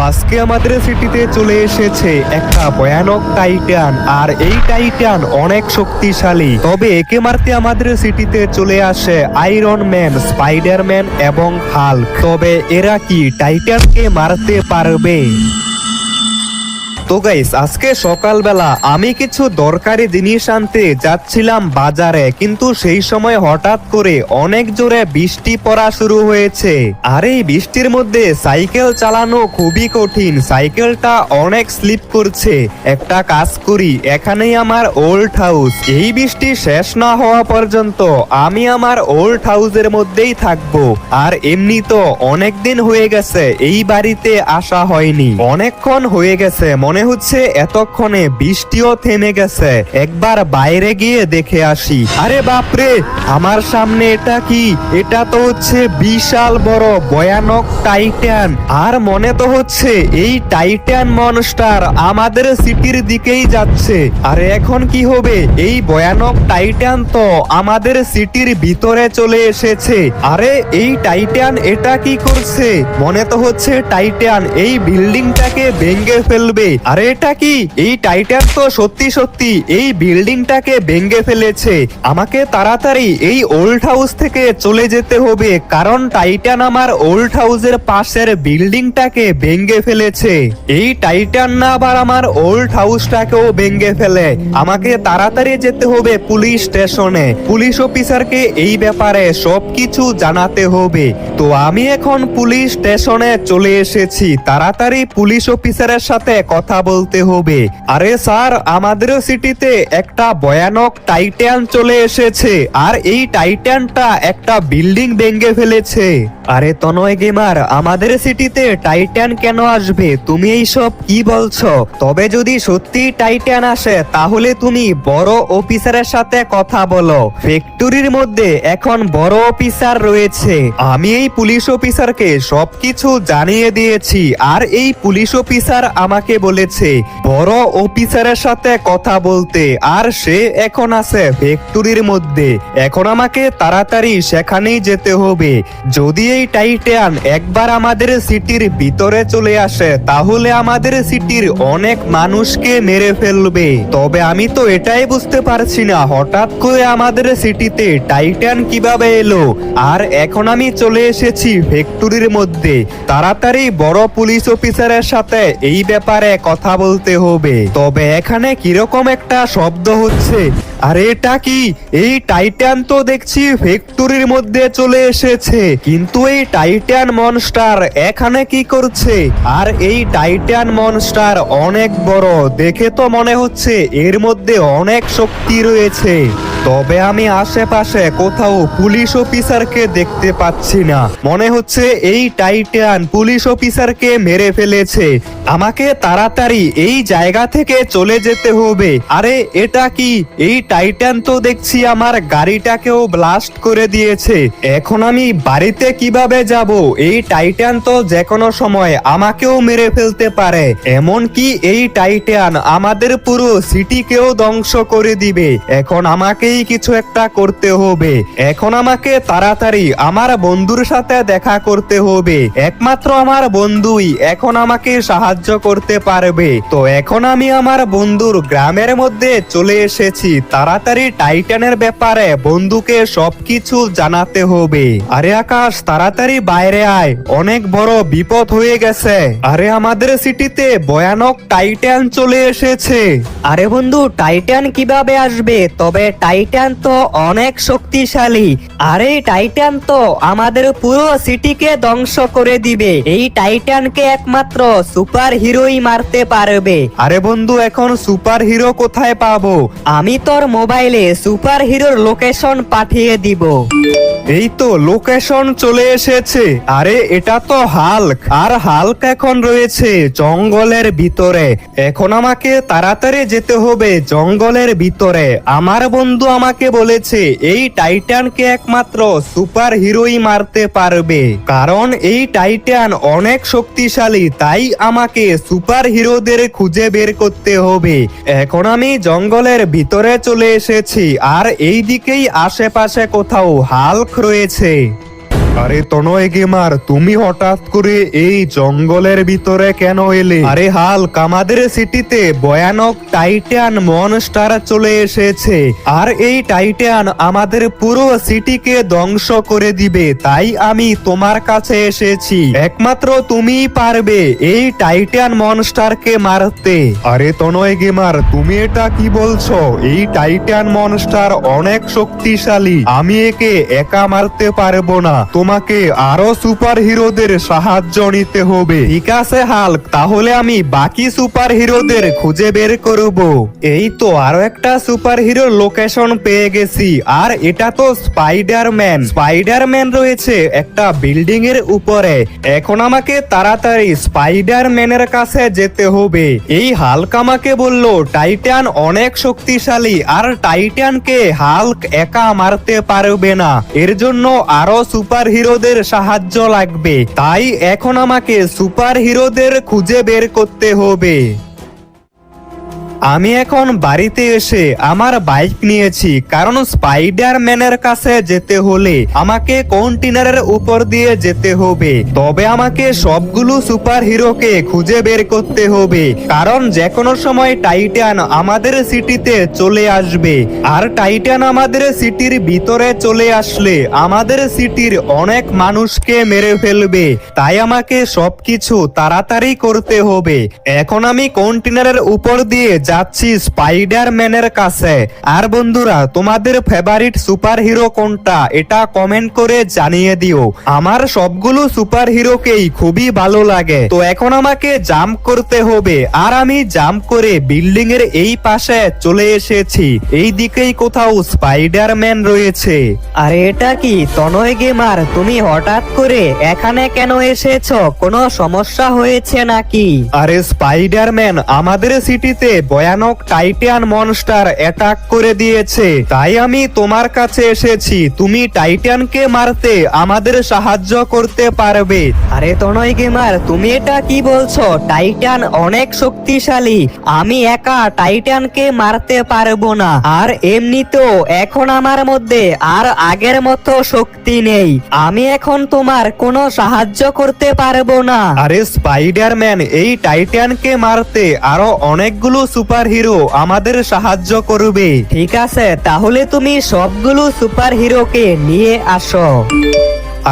আজকে আমাদের সিটিতে চলে এসেছে একটা ভয়ানক টাইটান, আর এই টাইটান অনেক শক্তিশালী। তবে একে মারতে আমাদের সিটিতে চলে আসে আয়রন ম্যান স্পাইডারম্যান এবং হাল্ক তবে এরা কি টাইটানকে মারতে পারবে? তো গাইস আজকে সকালবেলা আমি কিছু দরকারি জিনিস আনতে যাচ্ছিলাম বাজারে, কিন্তু সেই সময় হঠাৎ করে অনেক জোরে বৃষ্টি পড়া শুরু হয়েছে। আর এই বৃষ্টির মধ্যে সাইকেল চালানো খুবই কঠিন, সাইকেলটা অনেক স্লিপ করছে। একটা কাজ করি, এখানেই আমার ওল্ড হাউস এই বৃষ্টি শেষ না হওয়া পর্যন্ত আমি আমার ওল্ড হাউসের মধ্যেই থাকব। আর এমনি তো অনেক দিন হয়ে গেছে, এই বাড়িতে আসা হয়নি। অনেকক্ষণ হয়ে গেছে, মনে হচ্ছে এতক্ষণে বৃষ্টিও থেমে গেছে। একবার বাইরে গিয়ে দেখে আসি। আরে বাপরে, আমার সামনে এটা কি? এটা তো হচ্ছে বিশাল বড় ভয়ানক টাইটান। আর মনে তো হচ্ছে এই টাইটান মনস্টার আমাদের সিটির দিকেই যাচ্ছে। আরে এখন কি হবে? এই ভয়ানক টাইটান তো আমাদের সিটির ভিতরে চলে এসেছে। আরে এই টাইটান এটা কি করছে? মনে তো হচ্ছে টাইটান এই বিল্ডিংটাকে ভেঙে ফেলবে। আরে এটা কি? এই টাইটান তো সত্যি সত্যি এই বিল্ডিংটাকে ভেঙে ফেলেছে। আমাকে তাড়াতাড়ি এই ওল্ড হাউস থেকে চলে যেতে হবে, কারণ টাইটান আমার ওল্ড হাউসের পাশের বিল্ডিংটাকে ভেঙে ফেলেছে। এই টাইটান না আবার আমার ওল্ড হাউসটাকেও ভেঙে ফেলে। আমাকে তাড়াতাড়ি যেতে হবে পুলিশ স্টেশনে। পুলিশ অফিসারকে এই ব্যাপারে সবকিছু জানাতে হবে। তো আমি এখন পুলিশ স্টেশনে চলে এসেছি। তাড়াতাড়ি পুলিশ অফিসারের সাথে কথা বলতে হবে। আরে স্যার, আমাদের সিটিতে একটা ভয়ানক টাইটান চলে এসেছে, আর এই টাইটানটা একটা বিল্ডিং ভেঙে ফেলেছে। আরে তনয় গেমার, আমাদের সিটিতে টাইটান কেন আসবে? তুমি এই সব কি বলছো? তবে যদি সত্যি টাইটান আসে, তাহলে তুমি বড় অফিসারের সাথে কথা বলো। ফ্যাক্টরির মধ্যে এখন বড় অফিসার রয়েছে। আমি এই পুলিশ অফিসারকে সবকিছু জানিয়ে দিয়েছি, আর এই পুলিশ অফিসার আমাকে বলেছে বড় অফিসারের সাথে কথা বলতে, আর সে এখন আছে ফ্যাক্টরির মধ্যে। এখন আমাকে তাড়াতাড়ি সেখানেই যেতে হবে। যদি এই টাইটান একবার আমাদের সিটির ভিতরে চলে আসে, তাহলে আমাদের সিটির অনেক মানুষকে মেরে ফেলবে। তবে আমি তো এটাই বুঝতে পারছি না, হঠাৎ করে আমাদের সিটিতে টাইটান কীভাবে এলো? আর এখন আমি চলে এসেছি ফ্যাক্টরির মধ্যে। তাড়াতাড়ি বড় পুলিশ অফিসারের সাথে এই ব্যাপারে কথা বলতে হবে। তবে এখানে কীরকম একটা শব্দ হচ্ছে? আর এটা কি? এই টাইটান তো দেখছি ফ্যাক্টরির মধ্যে চলে এসেছে। কিন্তু এই টাইটান মনস্টার এখানে কি করছে? আর এই টাইটান মনস্টার অনেক বড়, দেখে তো মনে হচ্ছে এর মধ্যে অনেক শক্তি রয়েছে। তবে আমি আশেপাশে কোথাও পুলিশ অফিসারকে দেখতে পাচ্ছি না। মনে হচ্ছে এই টাইটান পুলিশ অফিসারকে মেরে ফেলেছে। আমাকে তাড়াতাড়ি এই জায়গা থেকে চলে যেতে হবে। আরে, এটা কি? এই টাইটান তো দেখছি আমার গাড়িটাকেও ব্লাস্ট করে দিয়েছে। এখন আমি বাড়িতে কীভাবে যাব? এই টাইটান তো যে কোনো সময় আমাকেও মেরে ফেলতে পারে। এমন কি এই টাইটান আমাদের পুরো সিটিকেও ধ্বংস করে দিবে। এখন আমাকেই কিছু একটা করতে হবে। এখন আমাকে তাড়াতাড়ি আমার বন্ধুর সাথে দেখা করতে হবে। একমাত্র আমার বন্ধুই এখন আমাকে সাহায্য করতে পারবে। তো এখন আমি আমার বন্ধুর গ্রামের মধ্যে চলে এসেছি। তাড়াতাড়ি টাইটানের ব্যাপারে বন্ধুকে সবকিছু জানাতে হবে। আরে আকাশ, তাড়াতাড়ি বাইরে আয়। অনেক বড় বিপদ হয়ে গেছে। আরে আমাদের সিটিতে ভয়ানক টাইটান চলে এসেছে। আরে বন্ধু, টাইটান কীভাবে আসবে? তবে টাইটান তো অনেক শক্তিশালী। আরে টাইটান তো আমাদের পুরো সিটিকে ধ্বংস করে দিবে। এই টাইটানকে একমাত্র সুপার হিরোই মারতে পারবে। আরে বন্ধু এখন সুপার হিরো কোথায় পাবো? আমি তোর মোবাইলে সুপার হিরোর লোকেশন পাঠিয়ে দিব। এই তো লোকেশন চলে এসেছে। আরে এটা তো হাল্ক আর হাল্ক এখন রয়েছে জঙ্গলের ভিতরে। এখন আমাকে তাড়াতাড়ি যেতে হবে জঙ্গলের ভিতরে। আমার বন্ধু আমাকে বলেছে, এই টাইটানকে একমাত্র সুপার হিরোই মারতে পারবে। কারণ এই টাইটান অনেক শক্তিশালী, তাই আমাকে সুপার হিরোদের খুঁজে বের করতে হবে। এখন আমি জঙ্গলের ভিতরে চলে এসেছি, আর এই দিকেই আশেপাশে কোথাও হাল্ক রয়েছে। আরে তনয় গেমার, তুমি হঠাৎ করে এই জঙ্গলের ভিতরে কেন এলে? আরে হাল্ক আমাদের সিটিতে ভয়ানক টাইটান মনস্টার চলে এসেছে। আর এই টাইটান আমাদের পুরো সিটিকে ধ্বংস করে দিবে, তাই আমি তোমার কাছে এসেছি। একমাত্র তুমিই পারবে এই টাইটান মনস্টারকে মারতে। আরে তনয় গেমার, তুমি এটা কি বলছো? এই টাইটান মনস্টার অনেক শক্তিশালী, আমি একে একা মারতে পারব না। তোমাকে আরও সুপার হিরোদের সাহায্য নিতে হবে। ঠিক আছে, হাল্ক, তাহলে আমি বাকি সুপার হিরোদের খুঁজে বের করব। এই তো আরও একটা সুপার হিরোর লোকেশন পেয়ে গেছি, আর এটা তো স্পাইডারম্যান স্পাইডারম্যান রয়েছে একটা বিল্ডিং এর উপরে। এখন আমাকে তাড়াতাড়ি স্পাইডারম্যানের কাছে যেতে হবে। এই হাল্ক আমাকে বলল টাইটান অনেক শক্তিশালী, আর টাইটানকে হাল্ক একা মারতে পারবে না। এর জন্য আরও সুপার হিরোদের সাহায্য লাগবে। তাই এখন আমাকে সুপার হিরোদের খুঁজে বের করতে হবে। আমি এখন বাড়িতে এসে আমার বাইক নিয়েছি। কারণ স্পাইডারম্যানের কাছে যেতে হলে আমাকে কন্টেনারের উপর দিয়ে যেতে হবে। তবে আমাকে সবগুলো সুপার হিরোকে খুঁজে বের করতে হবে। কারণ যে কোনো সময় টাইটান আমাদের সিটিতে চলে আসবে। আর টাইটান আমাদের সিটির ভিতরে চলে আসলে আমাদের সিটির অনেক মানুষকে মেরে ফেলবে। তাই আমাকে সবকিছু তাড়াতাড়ি করতে হবে। এখন আমি কন্টেনারের উপর দিয়ে যাচ্ছি স্পাইডারম্যানের কাছে। আর বন্ধুরা তোমাদের ফেভারিট সুপার হিরো কোনটা? এটা কমেন্ট করে জানিয়ে দিও। আমার সবগুলো সুপার হিরোকেই খুবই ভালো লাগে। তো এখন আমাকে জাম্প করতে হবে। আর আমি জাম্প করে বিল্ডিং এর এই পাশে চলে এসেছি। এই দিকেই কোথাও স্পাইডারম্যান রয়েছে। আর এটা কি? তনয় গেমার তুমি হঠাৎ করে এখানে কেন এসেছ? কোনো সমস্যা হয়েছে নাকি? আরে স্পাইডারম্যান আমাদের সিটিতে ভয়ানক টাইটান মনস্টার অ্যাটাক করে দিয়েছে। তাই আমি তোমার কাছে এসেছি। তুমি টাইটানকে মারতে আমাদের সাহায্য করতে পারবে। আরে তনয় গেমার তুমি এটা কি বলছো? টাইটান অনেক শক্তিশালী। আমি একা টাইটানকে মারতে পারব না। আর এমনিতেও এখন আমার মধ্যে আর আগের মতো শক্তি নেই। আমি এখন তোমার কোনো সাহায্য করতে পারব না। আরে স্পাইডারম্যান এই টাইটানকে মারতে আরও অনেকগুলো সুপার হিরো আমাদের সাহায্য করবে। ঠিক আছে তাহলে তুমি সবগুলো সুপার হিরোকে নিয়ে আসো।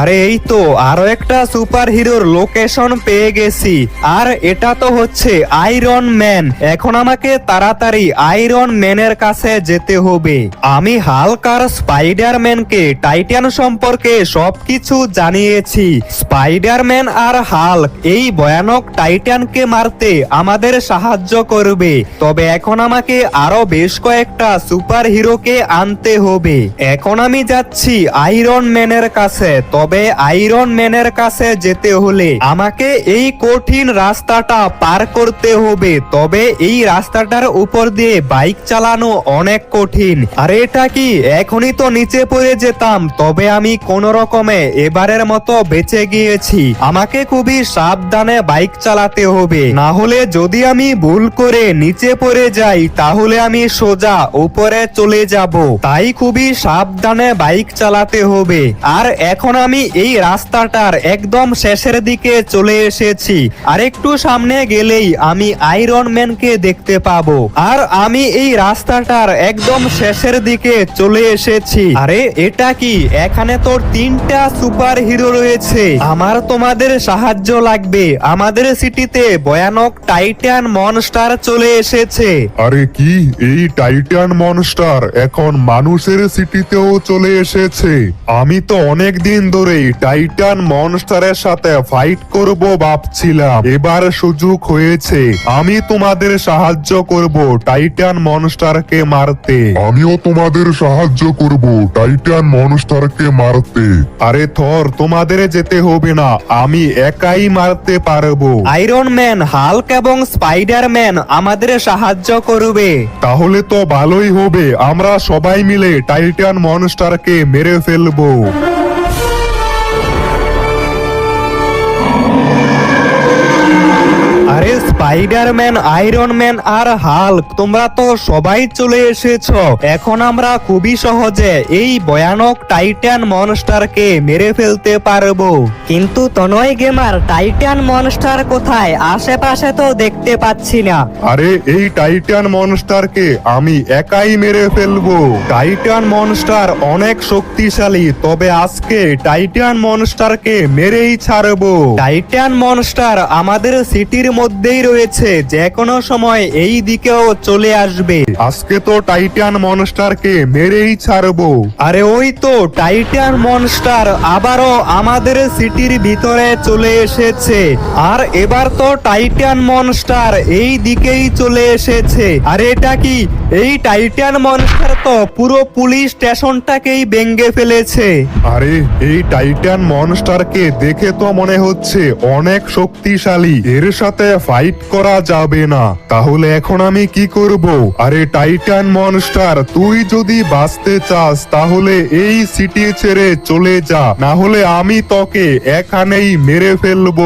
আরে এই তো, আরও একটা সুপার হিরোর লোকেশন পেয়ে গেছি। আর এটা তো হচ্ছে আয়রন ম্যান। এখন আমাকে তাড়াতাড়ি আয়রন ম্যানের কাছে যেতে হবে। আমি হালকার স্পাইডার ম্যানকে টাইটান সম্পর্কে সবকিছু জানিয়েছি। স্পাইডারম্যান আর হাল্ক এই ভয়ানক টাইটানকে মারতে আমাদের সাহায্য করবে। তবে এখন আমাকে আরও বেশ কয়েকটা সুপার হিরোকে আনতে হবে। এখন আমি যাচ্ছি আয়রন ম্যানের কাছে। তবে আয়রন ম্যানের কাছে যেতে হলে আমাকে এই কঠিন রাস্তাটা পার করতে হবে। তবে এই রাস্তাটার উপর দিয়ে বাইক চালানো অনেক কঠিন। আর এটা কি? এখনই তো নিচে পড়ে যেতাম। তবে আমি কোন রকমে এবারের মতো বেঁচে গিয়েছি। আমাকে খুবই সাবধানে বাইক চালাতে হবে। না হলে যদি আমি ভুল করে নিচে পড়ে যাই, তাহলে আমি সোজা উপরে চলে যাব। তাই খুবই সাবধানে বাইক চালাতে হবে। আর এখন আমি এই রাস্তাটার একদম শেষের দিকে চলে এসেছি। আর একটু সামনে গেলেই আমি আয়রন ম্যানকে দেখতে পাবো। আর আমি এই রাস্তাটার একদম শেষের দিকে চলে এসেছি। আরে, এটা কি? এখানে তোর তিনটা সুপার হিরো রয়েছে। আমার তোমাদের সাহায্য লাগবে। আমাদের সিটিতে ভয়ানক টাইটান মনস্টার চলে এসেছে। আরে কি? এই টাইটান মনস্টার এখন মানুষের সিটিতেও চলে এসেছে। আমি তো অনেক দিন ধরেই টাইটান মনস্টারের সাথে ফাইট করব ভাবছিলাম। এবার সুযোগ হয়েছে। আমি তোমাদের সাহায্য করব টাইটান মনস্টারকে মারতে। আমিও তোমাদের সাহায্য করব টাইটান মনস্টারকে মারতে। আরে থর তোমাদের যেতে হবে না। আমি একাই মারতে পারব। আয়রন ম্যান হাল্ক এবং স্পাইডার ম্যান আমাদের সাহায্য করবে। তাহলে তো ভালোই হবে। আমরা সবাই মিলে টাইটান মনস্টারকে মেরে ফেলব। আরে স্পাইডারম্যান আয়রন ম্যান আর হাল্ক তোমরা তো সবাই চলে এসেছ। এখন আমরা খুবই সহজে এই ভয়ানক টাইটান মনস্টারকে মেরে ফেলতে পারব। কিন্তু তনয় গেমার টাইটান মনস্টার কোথায়? আশেপাশে তো দেখতে পাচ্ছি না। আরে এই টাইটান মনস্টারকে আমি একাই মেরে ফেলব। টাইটান মনস্টার অনেক শক্তিশালী তবে আজকে টাইটান মনস্টারকে মেরেই ছাড়বো। টাইটান মনস্টার আমাদের সিটির মধ্যেই রয়েছে যে কোনো সময় এই দিকেও চলে আসবে। আজকে তো টাইটান মনস্টারকে মেরেই ছাড়বো। আরে ওই তো টাইটান মনস্টার আবারও আমাদের সিটির ভিতরে চলে এসেছে। আর এবার তো টাইটান মনস্টার এই দিকেই চলে এসেছে। আর এটা কি এই টাইটান মনস্টার তো পুরো পুলিশ স্টেশনটাকেই ভেঙে ফেলেছে। আরে এই টাইটান মনস্টারকে দেখে তো মনে হচ্ছে অনেক শক্তিশালী। এর সাথে ফাইট করা যাবে না। তাহলে এখন আমি কি করব? আরে টাইটান মনস্টার তুই যদি বাঁচতে চাস, তাহলে এই সিটি ছেড়ে চলে যা। না হলে আমি তোকে এখানেই মেরে ফেলব।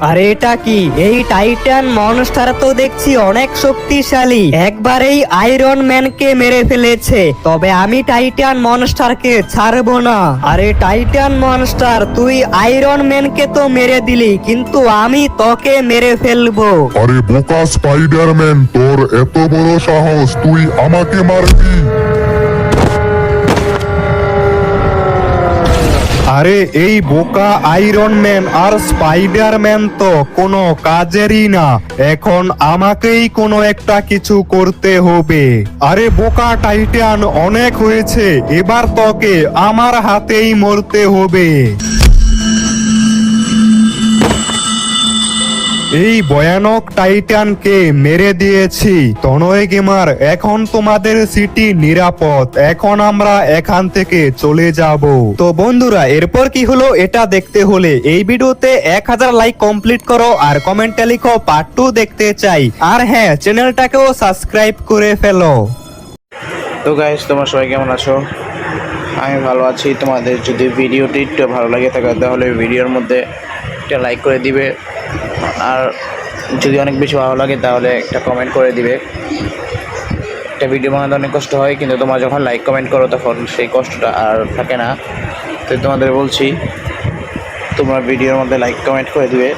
আরে! এটা কি? এই টাইটান মনস্টার তো দেখছি অনেক শক্তিশালী। একবারেই আয়রন ম্যানকে মেরে ফেলেছে। তবে আমি টাইটান মনস্টারকে ছাড়বো না। আরে টাইটান মনস্টার, তুই আয়রন ম্যানকে তো মেরে দিলি, কিন্তু আমি তোকে মেরে ফেলব। আরে বোকা স্পাইডারম্যান, তোর এত বড় সাহস, তুই আমাকে মারবি। আরে এই বোকা আয়রন ম্যান আর স্পাইডার ম্যান তো কোনো কাজেরই না। এখন আমাকেই কোনো একটা কিছু করতে হবে। আরে বোকা টাইটান অনেক হয়েছে। এবার তোকে আমার হাতেই মরতে হবে। এই ভয়ানক টাইটানকে মেরে দিয়েছি। তনয় গেমার এখন তোমাদের সিটি নিরাপদ। এখন আমরা এখান থেকে চলে যাব। তো বন্ধুরা, এরপর কি হলো এটা দেখতে হলে এই ভিডিওতে এক হাজার লাইক কমপ্লিট করো আর কমেন্টে লিখো পার্ট টু দেখতে চাই। আর হ্যাঁ চ্যানেলটাকেও সাবস্ক্রাইব করে ফেলো। তো গাইস তোমরা সবাই কেমন আছো? আমি ভালো আছি। তোমাদের যদি ভিডিওটি একটু ভালো লাগে থাকে, তাহলে ভিডিওর মধ্যে একটা লাইক করে দিবে। আর যদি অনেক বেশি ভালো লাগে তাহলে একটা কমেন্ট করে দিবে। একটা ভিডিও বানাতে অনেক কষ্ট হয়, কিন্তু তোমরা যখন লাইক কমেন্ট করো তখন সেই কষ্টটা আর থাকে না। তো তোমাদের বলছি, তোমরা ভিডিওর মধ্যে লাইক কমেন্ট করে দিবে।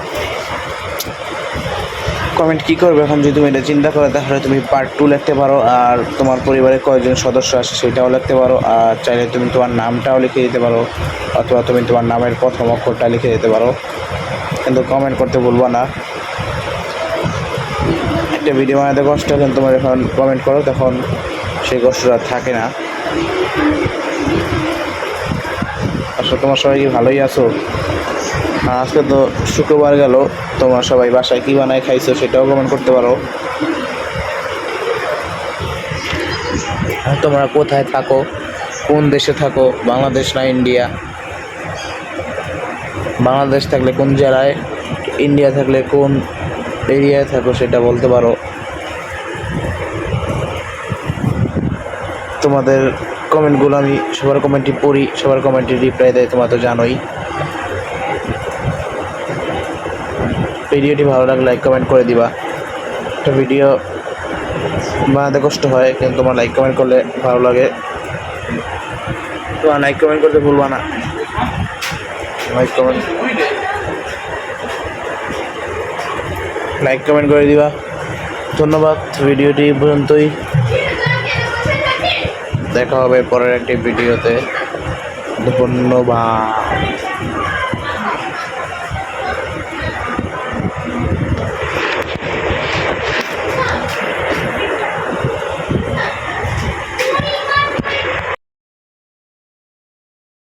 কমেন্ট কি করবে? এখন যদি তুমি এটা চিন্তা করো, তাহলে তুমি পার্ট টু লিখতে পারো, আর তোমার পরিবারে কয়জন সদস্য আছে সেটাও লিখতে পারো, আর চাইলে তুমি তোমার নামটাও লিখে দিতে পারো, অথবা তুমি তোমার নামের প্রথম অক্ষরটা লিখে দিতে পারো। কিন্তু কমেন্ট করতে ভুলবো না। একটা ভিডিও বানাতে কষ্ট কিন্তু তোমার যখন কমেন্ট করো, তখন সেই কষ্টটা থাকে না। আসলে তোমার সবাই কি ভালোই আছো? আর আজকে তো শুক্রবার গেল, তোমরা সবাই বাসায় কী বানায় খাইছো সেটাও কমেন্ট করতে পারো। তোমরা কোথায় থাকো? কোন দেশে থাকো? বাংলাদেশ না ইন্ডিয়া বাংলাদেশ থাকলে কোন জেলায় ইন্ডিয়া থাকলে কোন এরিয়ায় থাকো সেটা বলতে পারো। তোমাদের কমেন্টগুলো আমি সবার কমেন্টই পড়ি, সবার কমেন্টে রিপ্লাই দেয়, তোমরা তো জানোই। ভিডিওটি ভালো লাগলে লাইক কমেন্ট করে দিবা। একটা ভিডিও বানাতে কষ্ট হয়, কিন্তু তোমার লাইক কমেন্ট করলে ভালো লাগে। তোমার লাইক কমেন্ট করতে ভুলবা না। লাইক কমেন্ট লাইক কমেন্ট করে দিবা। ধন্যবাদ, ভিডিওটি পর্যন্তই। দেখা হবে পরের একটি ভিডিওতে। ধন্যবাদ।